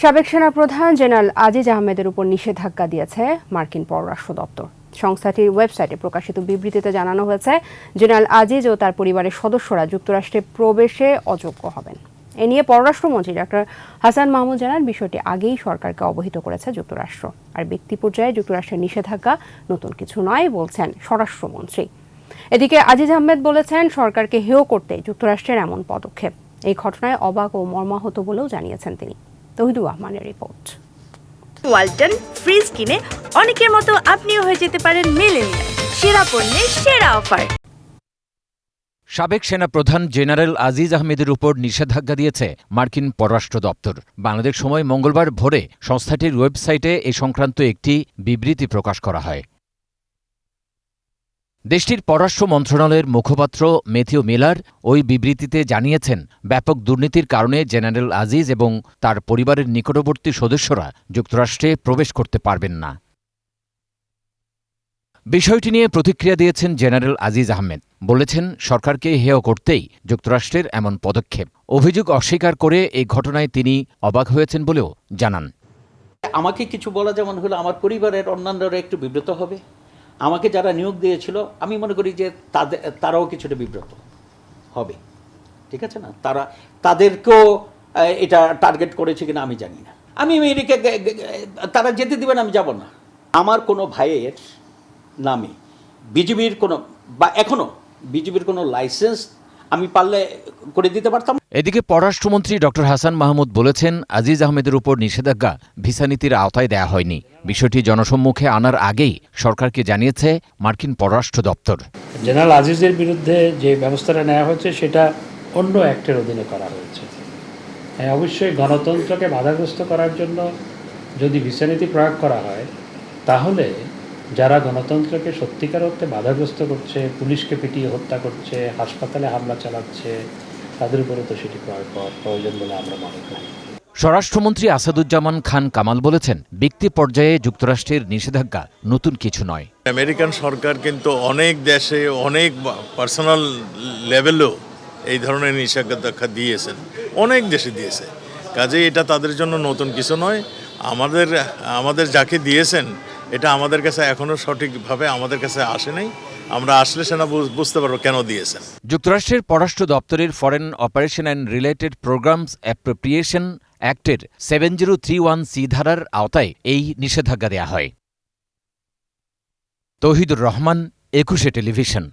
সাবেক সেনাপ্রধান জেনারেল আজিজ আহমেদের উপর নিষেধাজ্ঞা দিয়েছে মার্কিন পররাষ্ট্র দপ্তর। সংস্থাটির ওয়েবসাইটে প্রকাশিত বিবৃতিতে জানানো হয়েছে, জেনারেল আজিজ ও তার পরিবারের সদস্যরা যুক্তরাষ্ট্রে প্রবেশে অযোগ্য হবেন। এ নিয়ে পররাষ্ট্রমন্ত্রী ডক্টর হাসান মাহমুদ জানান, বিষয়টি আগেই সরকারকে অবহিত করেছে যুক্তরাষ্ট্র। আর ব্যক্তি পর্যায়ে যুক্তরাষ্ট্রের নিষেধাজ্ঞা নতুন কিছু নয় বলছেন স্বরাষ্ট্রমন্ত্রী। এদিকে আজিজ আহমেদ বলেছেন, সরকারকে হেয় করতে যুক্তরাষ্ট্রের এমন পদক্ষেপ। এই ঘটনায় অবাক ও মর্মাহত বলেও জানিয়েছেন তিনি। তহিদুর রহমানের রিপোর্ট ওয়ালটন ফ্রিজ কিনে অনেকের মতো আপনিও হয়ে যেতে পারেন মেলেনিয়া সেরা পণ্যের সেরা অফার। সাবেক সেনাপ্রধান জেনারেল আজিজ আহমেদের উপর নিষেধাজ্ঞা দিয়েছে মার্কিন পররাষ্ট্র দপ্তর। বাংলাদেশ সময় মঙ্গলবার ভোরে সংস্থাটির ওয়েবসাইটে এ সংক্রান্ত একটি বিবৃতি প্রকাশ করা হয়। দেশটির পররাষ্ট্র মন্ত্রণালয়ের মুখপাত্র মেথিও মিলার ওই বিবৃতিতে জানিয়েছেন, ব্যাপক দুর্নীতির কারণে জেনারেল আজিজ এবং তার পরিবারের নিকটবর্তী সদস্যরা যুক্তরাষ্ট্রে প্রবেশ করতে পারবেন না। বিষয়টি নিয়ে প্রতিক্রিয়া দিয়েছেন জেনারেল আজিজ আহমেদ। বলেছেন, সরকারকে হেয় করতেই যুক্তরাষ্ট্রের এমন পদক্ষেপ। অভিযোগ অস্বীকার করে এই ঘটনায় তিনি অবাক হয়েছেন বলেও জানান। আমাকে কিছু বলা যেমন হলো, আমার পরিবারের অন্যান্যরা একটু বিব্রত হবে। আমাকে যারা নিয়োগ দিয়েছিল, আমি মনে করি যে তাদের, তারাও কিছুটা বিব্রত হবে। ঠিক আছে না? তারা, তাদেরকেও এটা টার্গেট করেছে কিনা আমি জানি না। আমি আমেরিকা তারা যেতে দেবেন আমি যাব না। আমার কোনো ভাইয়ের নামে বিজিবির কোনো, বা এখনও বিজিবির কোনো লাইসেন্স আমি পারলে করে দিতে পারতাম। এদিকে পররাষ্ট্রমন্ত্রী ড হাসান মাহমুদ বলেছেন আজিজ আহমেদের উপর নিষেধাজ্ঞা ভিসা নীতির আওতায় দেয়া হয়নি। বিষয়টি জনসম্মুখে আনার আগেই সরকারকে জানিয়েছে মার্কিন পররাষ্ট্র দপ্তর। জেনারেল আজিজের বিরুদ্ধে যে ব্যবস্থাটা নেওয়া হয়েছে সেটা অন্য অ্যাক্টের অধীনে করা হয়েছে। হ্যাঁ অবশ্যই গণতন্ত্রকে বাধাগ্রস্ত করার জন্য যদি ভিসা নীতি প্রয়োগ করা হয় তাহলে যারা গণতন্ত্রকে সত্যিকার অর্থে বাধাগ্রস্ত করছে পুলিশকে পিটিয়ে হত্যা করছে হাসপাতালে হামলা চালাচ্ছে তাদের উপরে তো সেটি প্রয়োগ প্রয়োজন বলে আমরা মনে করি। স্বরাষ্ট্রমন্ত্রী আসাদুজ্জামান খান কামাল বলেছেন ব্যক্তি পর্যায়ে যুক্তরাষ্ট্রের নিষেধাজ্ঞা নতুন কিছু নয়। আমেরিকান সরকার কিন্তু অনেক দেশে অনেক পার্সোনাল লেভেলেও এই ধরনের নিষেধাজ্ঞা দিয়েছেন অনেক দেশে দিয়েছে। কাজে এটা তাদের জন্য নতুন কিছু নয়। আমাদের আমাদের যাকে দিয়েছেন এটা আমাদের কাছে এখনও সঠিকভাবে আমাদের কাছে আসে নাই। আমরা আসলে সেনা বুঝতে পারব কেন দিয়েছেন। যুক্তরাষ্ট্রের পররাষ্ট্র দপ্তরের foreign operation and related programs appropriation অ্যাক্টের seven zero three one C ধারার আওতায় এই নিষেধাজ্ঞা দেয়া হয়। তৌহিদুর রহমান, একুশে টেলিভিশন।